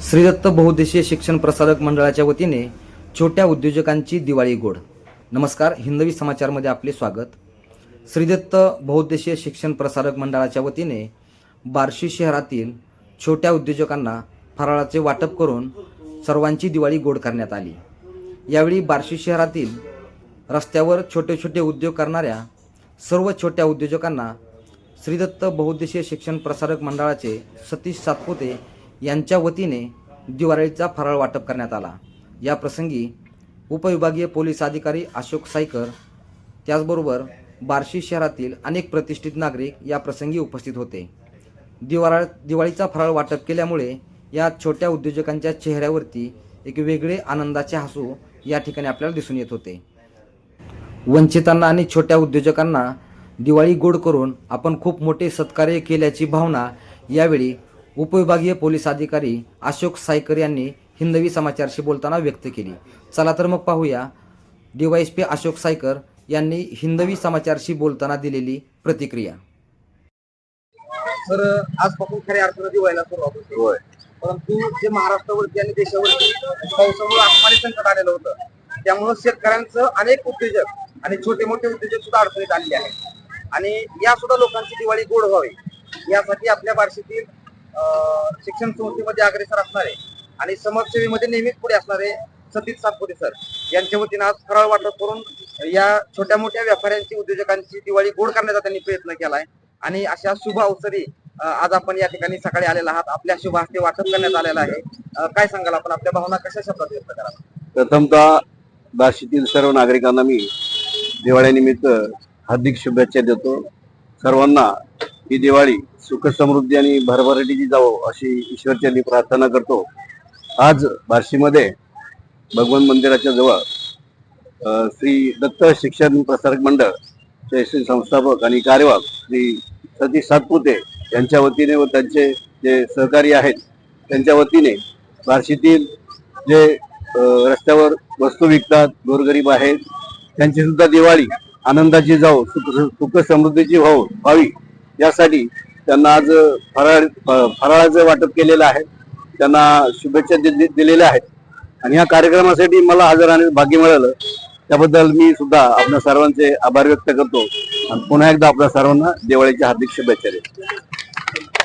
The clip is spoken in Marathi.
श्रीदत्त बहुद्देशीय शिक्षण प्रसारक मंडळाच्या वतीने छोट्या उद्योजकांची दिवाळी गोड. नमस्कार हिंदवी समाचारमध्ये आपले स्वागत. श्रीदत्त बहुउद्देशीय शिक्षण प्रसारक मंडळाच्या वतीने बार्शी शहरातील छोट्या उद्योजकांना फराळाचे वाटप करून सर्वांची दिवाळी गोड करण्यात आली. यावेळी बार्शी शहरातील रस्त्यावर छोटे छोटे उद्योग करणाऱ्या सर्व छोट्या उद्योजकांना श्रीदत्त बहुद्देशीय शिक्षण प्रसारक मंडळाचे सतीश सातपुते यांच्या वतीने दिवाळीचा फराळ वाटप करण्यात आला. या प्रसंगी उपविभागीय पोलीस अधिकारी अशोक सायकर त्याचबरोबर बार्शी शहरातील अनेक प्रतिष्ठित नागरिक या प्रसंगी उपस्थित होते. दिवाळा दिवाळीचा फराळ वाटप केल्यामुळे या छोट्या उद्योजकांच्या चेहऱ्यावरती एक वेगळे आनंदाचे हसू या ठिकाणी आपल्याला दिसून येत होते. वंचितांना आणि छोट्या उद्योजकांना दिवाळी गोड करून आपण खूप मोठे सत्कार्य केल्याची भावना यावेळी उपविभागीय पोलीस अधिकारी अशोक सायकर यांनी हिंदवी समाचारशी बोलताना व्यक्त केली. चला तर मग पाहूया. डीवायएसपी अशोक सायकर यांनी हिंदवी समाचारशी बोलताना दिलेली प्रतिक्रिया. तर आजपासून खऱ्या अर्थानं दिवाळीला सुरुवात होते. परंतु जे महाराष्ट्रावरती आणि देशावरती पावसामुळे आसमानी संकट आलेलं होतं त्यामुळं शेतकऱ्यांचं अनेक उद्योजक आणि छोटे मोठे उद्योजक सुद्धा अडचणीत आलेले आहेत. आणि या सुद्धा लोकांची दिवाळी गोड व्हावी यासाठी आपल्या बार्शीतील शिक्षण संस्थेमध्ये अग्रेसर असणारे आणि समाजसेवेमध्ये नेहमीच पुढे असणारे सतीश सातपुते सर. यांच्या वतीनं आज फराळ वाटप करून या छोट्या मोठ्या व्यापाऱ्यांची उद्योजकांची दिवाळी गोड करण्याचा त्यांनी प्रयत्न केलाय. आणि अशा शुभ अवसरी आज आपण या ठिकाणी सकाळी आलेला आहात. आपल्या शुभ हस्ते वाटप करण्यात आलेला आहे. काय सांगाल आपण? आपल्या भावना कशा शब्दात व्यक्त करा प्रथमतः नाशिकतील सर्व नागरिकांना मी दिवाळीनिमित्त हार्दिक शुभेच्छा देतो. सर्वांना ही दिवाळी सुख समृद्धी आणि भरभराटीची जावो अशी ईश्वरचरणी प्रार्थना करतो. आज बार्शीमध्ये भगवान मंदिराच्या जवळ श्री दत्त शिक्षण प्रसारक मंडळ यशस्वी श्री संस्थापक आणि कार्यवाह श्री सतीश सातपुते यांच्या वतीने व त्यांचे जे सहकारी आहेत त्यांच्या वतीने बार्शीतील जे रस्त्यावर वस्तू विकतात गोरगरीब आहेत त्यांची सुद्धा दिवाळी आनंदाची जावो सुख सुख समृद्धीची व्हावं व्हावी. यासाठी त्यांना आज फराळ फराळाचं वाटप केलेलं आहे. त्यांना शुभेच्छा दि- दिलेल्या आहेत. आणि या कार्यक्रमासाठी मला हजर राहण्याचं भाग्य मिळालं. त्याबद्दल मी सुद्धा आपल्या सर्वांचे आभार व्यक्त करतो. आणि पुन्हा एकदा आपल्या सर्वांना दिवाळीच्या हार्दिक शुभेच्छा देतो.